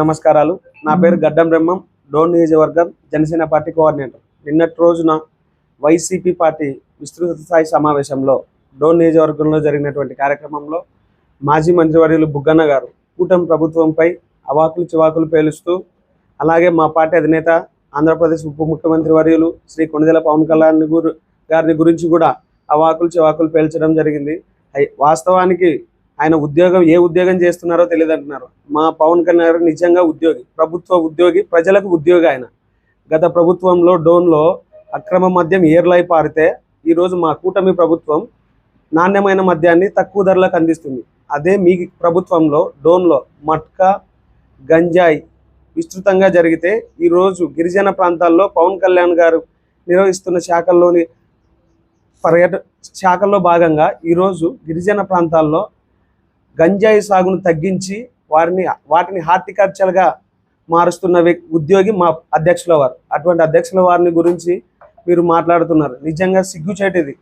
నమస్కారాలు. నా పేరు గడ్డం బ్రహ్మం డోన్ నియోజకవర్గం జనసేన పార్టీ కోఆర్డినేటర్. నిన్నటి రోజున వైసీపీ పార్టీ విస్తృత స్థాయి సమావేశంలో డోన్ నియోజకవర్గంలో జరిగినటువంటి కార్యక్రమంలో మాజీ మంత్రివర్యులు బుగ్గన్న గారు కూటమి ప్రభుత్వంపై అవాకులు చివాకులు పేలుస్తూ అలాగే మా పార్టీ అధినేత ఆంధ్రప్రదేశ్ ఉప ముఖ్యమంత్రి వర్యులు శ్రీ కొణిదెల పవన్ కళ్యాణ్ గురు గారిని గురించి కూడా అవాకులు చివాకులు పేల్చడం జరిగింది. వాస్తవానికి ఆయన ఉద్యోగం ఏ ఉద్యోగం చేస్తున్నారో తెలియదు అంటున్నారు మా పవన్ కళ్యాణ్ గారు నిజంగా ఉద్యోగి ప్రభుత్వ ఉద్యోగి ప్రజలకు ఉద్యోగి ఆయన. గత ప్రభుత్వంలో డోన్లో అక్రమ మద్యం ఏర్లై పారితే ఈరోజు మా కూటమి ప్రభుత్వం నాణ్యమైన మద్యాన్ని తక్కువ ధరలకు అందిస్తుంది. అదే మీ ప్రభుత్వంలో డోన్లో మట్కా గంజాయి విస్తృతంగా జరిగితే ఈరోజు గిరిజన ప్రాంతాల్లో పవన్ కళ్యాణ్ గారు నిర్వహిస్తున్న శాఖల్లోని పర్యట శాఖల్లో భాగంగా ఈరోజు గిరిజన ప్రాంతాల్లో గంజాయి సాగును తగ్గించి వారిని వాటిని హార్టికల్చర్గా మారుస్తున్న ఉద్యోగి మా అధ్యక్షుల వారు. అటువంటి అధ్యక్షుల వారిని గురించి మీరు మాట్లాడుతున్నారు. నిజంగా సిగ్గుచేటిది.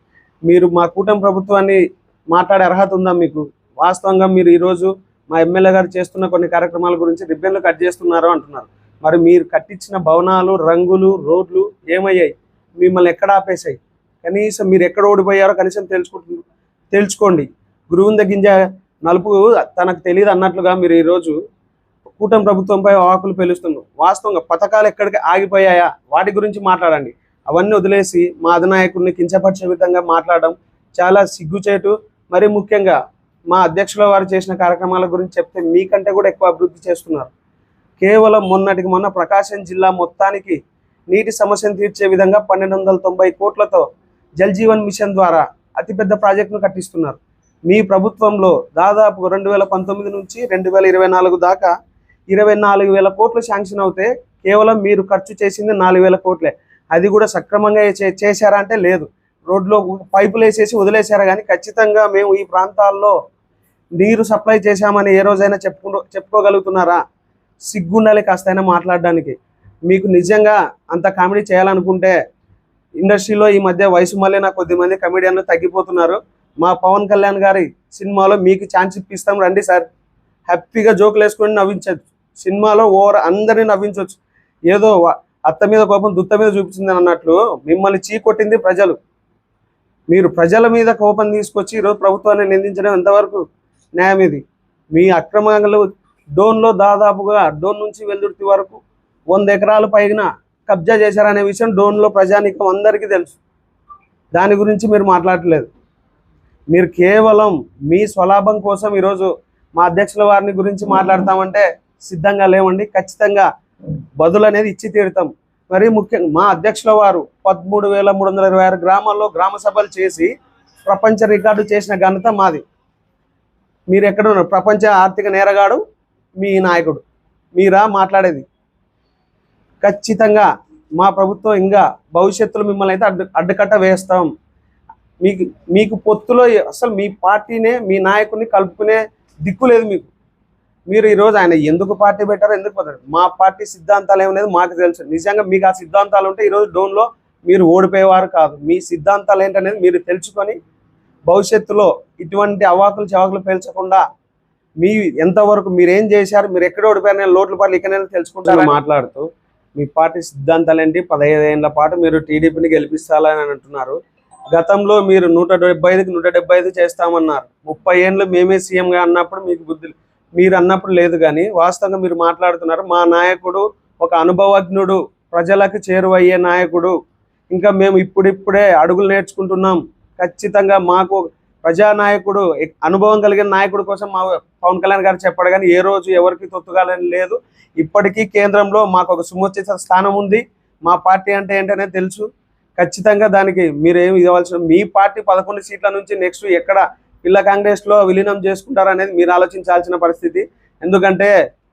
మీరు మా కూటమి ప్రభుత్వాన్ని మాట్లాడే అర్హత ఉందా మీకు? వాస్తవంగా మీరు ఈరోజు మా ఎమ్మెల్యే గారు చేస్తున్న కొన్ని కార్యక్రమాల గురించి రిబ్బన్లు కట్ చేస్తున్నారు అంటున్నారు. మరి మీరు కట్టించిన భవనాలు రంగులు రోడ్లు ఏమయ్యాయి? మిమ్మల్ని ఎక్కడ ఆపేశాయి? కనీసం మీరు ఎక్కడ ఓడిపోయారో కనీసం తెలుసుకుంటు తెలుసుకోండి. గురువుంద గింజ నలుపు తనకు తెలియదు అన్నట్లుగా మీరు ఈరోజు కూటమి ప్రభుత్వంపై ఆకులు పెలుస్తున్నారు. వాస్తవంగా పథకాలు ఎక్కడికి ఆగిపోయాయా? వాటి గురించి మాట్లాడండి. అవన్నీ వదిలేసి మా అధినాయకుడిని కించపరిచే విధంగా మాట్లాడడం చాలా సిగ్గుచేటు. మరి ముఖ్యంగా మా అధ్యక్షుల వారు చేసిన కార్యక్రమాల గురించి చెప్తే మీకంటే కూడా ఎక్కువ అభివృద్ధి చేస్తున్నారు. కేవలం మొన్నటికి మొన్న ప్రకాశం జిల్లా మొత్తానికి నీటి సమస్యను తీర్చే విధంగా పన్నెండు వందల తొంభై కోట్లతో జల్ జీవన్ మిషన్ ద్వారా అతిపెద్ద ప్రాజెక్టును కట్టిస్తున్నారు. మీ ప్రభుత్వంలో దాదాపు రెండు వేల పంతొమ్మిది నుంచి రెండు వేల ఇరవై నాలుగు దాకా ఇరవై నాలుగు వేల కోట్లు శాంక్షన్ అవుతే కేవలం మీరు ఖర్చు చేసింది నాలుగు వేల కోట్లే. అది కూడా సక్రమంగా చే- చేశారా అంటే లేదు. రోడ్లో పైపులు వేసేసి వదిలేశారా కానీ ఖచ్చితంగా మేము ఈ ప్రాంతాల్లో నీరు సప్లై చేశామని ఏ రోజైనా చెప్పుకుంటూ చెప్పుకోగలుగుతున్నారా? సిగ్గుండాలి కాస్తైనా మాట్లాడడానికి. మీకు నిజంగా అంత కామెడీ చేయాలనుకుంటే ఇండస్ట్రీలో ఈ మధ్య వయసు మళ్ళీ కొద్దిమంది కమెడియన్లు తగ్గిపోతున్నారు. మా పవన్ కళ్యాణ్ గారి సినిమాలో మీకు ఛాన్స్ ఇప్పిస్తాం రండి సార్. హ్యాపీగా జోకులు వేసుకొని నవ్వించవచ్చు సినిమాలో ఓవర్ అందరినీ నవ్వించవచ్చు ఏదో అత్త మీద కోపం దుత్త మీద చూపించింది అన్నట్లు మిమ్మల్ని చీకొట్టింది ప్రజలు. మీరు ప్రజల మీద కోపం తీసుకొచ్చి ఈరోజు ప్రభుత్వాన్ని నిందించడం ఎంతవరకు న్యాయం ఇది? మీ అక్రమాలు డోన్లో దాదాపుగా డోన్ నుంచి వెల్దుర్తి వరకు వంద ఎకరాల పైన కబ్జా చేశారనే విషయం డోన్లో ప్రజానీకం అందరికీ తెలుసు. దాని గురించి మీరు మాట్లాడలేదు మీరు కేవలం మీ స్వలాభం కోసం ఈరోజు మా అధ్యక్షుల వారిని గురించి మాట్లాడతామంటే సిద్ధంగా లేవండి. ఖచ్చితంగా బదులు అనేది ఇచ్చి తీరుతాం. మరీ ముఖ్యంగా మా అధ్యక్షుల వారు పదమూడు వేల మూడు వందల ఇరవై ఆరు గ్రామాల్లో గ్రామ సభలు చేసి ప్రపంచ రికార్డు చేసిన ఘనత మాది. మీరు ఎక్కడ ఉన్నారు? ప్రపంచ ఆర్థిక నేరగాడు మీ నాయకుడు. మీరా మాట్లాడేది? ఖచ్చితంగా మా ప్రభుత్వం ఇంకా భవిష్యత్తులో మిమ్మల్ని అయితే అడ్డు అడ్డుకట్ట వేస్తాం. మీకు మీకు పొత్తులో అసలు మీ పార్టీనే మీ నాయకుడిని కలుపుకునే దిక్కు లేదు మీకు. మీరు ఈరోజు ఆయన ఎందుకు పార్టీ పెట్టారో ఎందుకు పోతారు. మా పార్టీ సిద్ధాంతాలు ఏమనేది మాకు తెలుసు. నిజంగా మీకు ఆ సిద్ధాంతాలు ఉంటే ఈరోజు డోన్లో మీరు ఓడిపోయేవారు కాదు. మీ సిద్ధాంతాలు ఏంటనేది మీరు తెలుసుకొని భవిష్యత్తులో ఇటువంటి అవాకులు చవాకులు పేల్చకుండా మీ ఎంతవరకు మీరు ఏం చేశారు మీరు ఎక్కడ ఓడిపోయారు నేను లోట్ల పాటలు ఇక్కడైనా తెలుసుకుంటారని మాట్లాడుతూ మీ పార్టీ సిద్ధాంతాలు ఏంటి? పదహైదు పాటు మీరు టీడీపీని గెలిపిస్తారని అంటున్నారు. గతంలో మీరు నూట డెబ్బై ఐదుకి నూట డెబ్బై ఐదు చేస్తామన్నారు. ముప్పై ఏళ్ళు మేమే సీఎంగా అన్నప్పుడు మీకు బుద్ధి మీరు అన్నప్పుడు లేదు కానీ వాస్తవంగా మీరు మాట్లాడుతున్నారు. మా నాయకుడు ఒక అనుభవజ్ఞుడు ప్రజలకు చేరువయ్యే నాయకుడు. ఇంకా మేము ఇప్పుడిప్పుడే అడుగులు నేర్చుకుంటున్నాం. ఖచ్చితంగా మాకు ప్రజానాయకుడు అనుభవం కలిగిన నాయకుడు కోసం మా పవన్ కళ్యాణ్ గారు చెప్పాడు కానీ ఏ రోజు ఎవరికి తొత్తుగాలని లేదు. ఇప్పటికీ కేంద్రంలో మాకు ఒక సుముచిత స్థానం ఉంది. మా పార్టీ అంటే ఏంటనే తెలుసు. ఖచ్చితంగా దానికి మీరు ఏమి ఇవ్వాల్సిన మీ పార్టీ పదకొండు సీట్ల నుంచి నెక్స్ట్ ఎక్కడ పిల్ల కాంగ్రెస్లో విలీనం చేసుకుంటారు అనేది మీరు ఆలోచించాల్సిన పరిస్థితి. ఎందుకంటే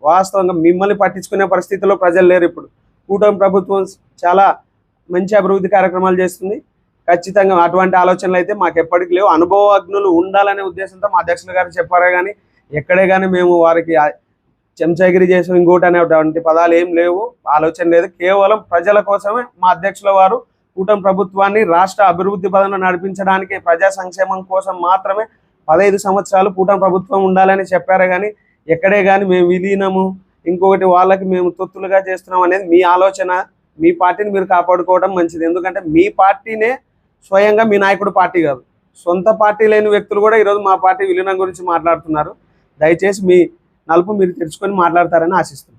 వాస్తవంగా మిమ్మల్ని పట్టించుకునే పరిస్థితిలో ప్రజలు లేరు ఇప్పుడు. కూటమి ప్రభుత్వం చాలా మంచి అభివృద్ధి కార్యక్రమాలు చేస్తుంది. ఖచ్చితంగా అటువంటి ఆలోచనలు అయితే మాకు ఎప్పటికీ లేవు. అనుభవజ్ఞులు ఉండాలనే ఉద్దేశంతో మా అధ్యక్షులు గారు చెప్పారే కానీ ఎక్కడే కానీ మేము వారికి ఆ చెంచాగిరి చేసాం ఇంకోటి అనేటువంటి పదాలు ఏం లేవు. ఆలోచన లేదు. కేవలం ప్రజల కోసమే మా అధ్యక్షుల వారు కూటమి ప్రభుత్వాన్ని రాష్ట్ర అభివృద్ధి పదంలో నడిపించడానికి ప్రజా సంక్షేమం కోసం మాత్రమే పదహైదు సంవత్సరాలు కూటమి ప్రభుత్వం ఉండాలని చెప్పారే కానీ ఎక్కడే కానీ మేము విలీనము ఇంకొకటి వాళ్ళకి మేము తొత్తులుగా చేస్తున్నాం అనేది మీ ఆలోచన. మీ పార్టీని మీరు కాపాడుకోవడం మంచిది. ఎందుకంటే మీ పార్టీనే స్వయంగా మీ నాయకుడు పార్టీ కాదు. సొంత పార్టీ లేని వ్యక్తులు కూడా ఈరోజు మా పార్టీ విలీనం గురించి మాట్లాడుతున్నారు. దయచేసి మీ నలుపు మీరు తెరుచుకొని మాట్లాడతారని ఆశిస్తున్నాను